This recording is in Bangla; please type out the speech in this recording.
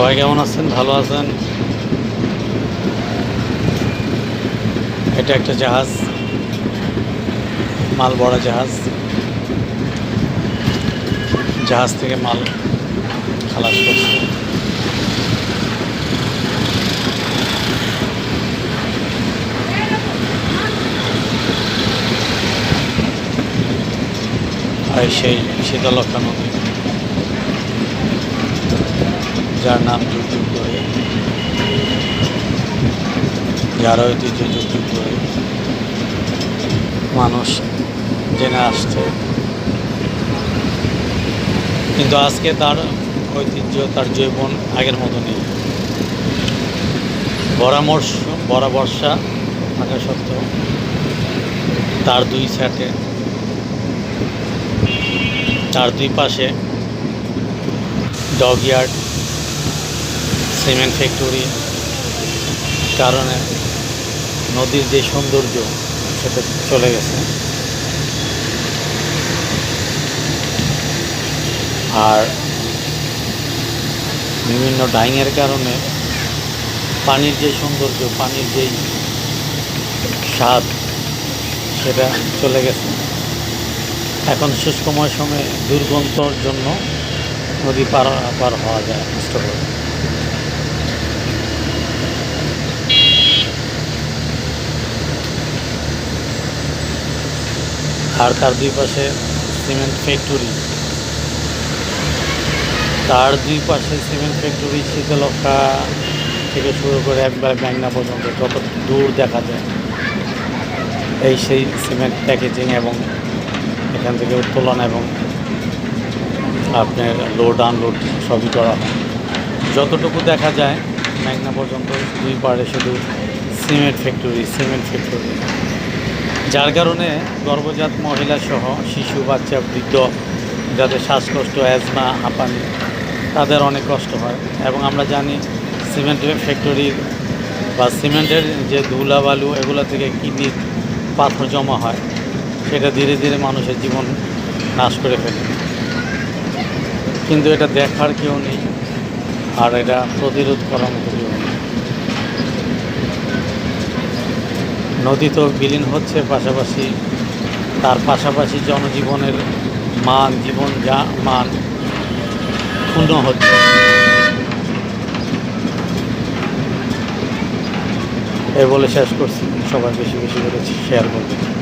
সবাই কেমন আছেন? ভালো আছেন? এটা একটা জাহাজ। মাল বড় জাহাজ। জাহাজ থেকে মাল খালাস করছে। আর সেই শীতলক্ষা নদী। যার নাম যুগ ধরে যার ঐতিহ্য যুগ ধরে মানুষ জেনে আসছে। কিন্তু আজকে তার ঐতিহ্য, তার জৈবন আগের মতো নেই পরামর্শ বরা বর্ষা থাকা সত্ত্বেও তার দুই সাইডে তার দুই পাশে ডগ ইয়ার্ড সিমেন্ট ফ্যাক্টরি, কারণে নদীর যে সৌন্দর্য, সেটা চলে গেছে। আর বিভিন্ন ডাইংয়ের কারণে পানির যে সৌন্দর্য, পানির যেই স্বাদ, সেটা চলে গেছে। এখন শুষ্ক মৌসুমে দুর্গন্ধর জন্য নদী পার পার হওয়া যায় কষ্ট করে আর তার দুই পাশে সিমেন্ট ফ্যাক্টরি। তার দুই পাশে সিমেন্ট ফ্যাক্টরি শীতলক্ষা থেকে শুরু করে একবার ব্যাংনা পর্যন্ত, যত দূর দেখা যায়। এই সেই সিমেন্ট প্যাকেজিং এবং এখান থেকে উত্তোলন এবং আপনার লোড, আনলোড সবই করা হয়। যতটুকু দেখা যায় মেঘনা পর্যন্ত দুই পাড়ে শুধু সিমেন্ট ফ্যাক্টরি সিমেন্ট ফ্যাক্টরি। যার কারণে গর্ভজাত মহিলা সহ শিশু, বাচ্চা, বৃদ্ধ যাদের শ্বাসকষ্ট অ্যাজমা হাঁপানি, তাদের অনেক কষ্ট হয়। এবং আমরা জানি সিমেন্ট ফ্যাক্টরির বা সিমেন্টের যে ধুলা, বালু এগুলো থেকে কিডনির পাথর জমা হয়। সেটা ধীরে ধীরে মানুষের জীবন নাশ করে ফেলে। কিন্তু এটা দেখার কেউ নেই। আর এটা প্রতিরোধ করার মতো কেউ নেই। নদী তো বিলীন হচ্ছে পাশাপাশি। তার পাশাপাশি জনজীবনের মান, জীবন যা মান ক্ষুণ্ণ হচ্ছে। এ বলে শেষ করছি। সবাই বেশি বেশি করে শেয়ার করবে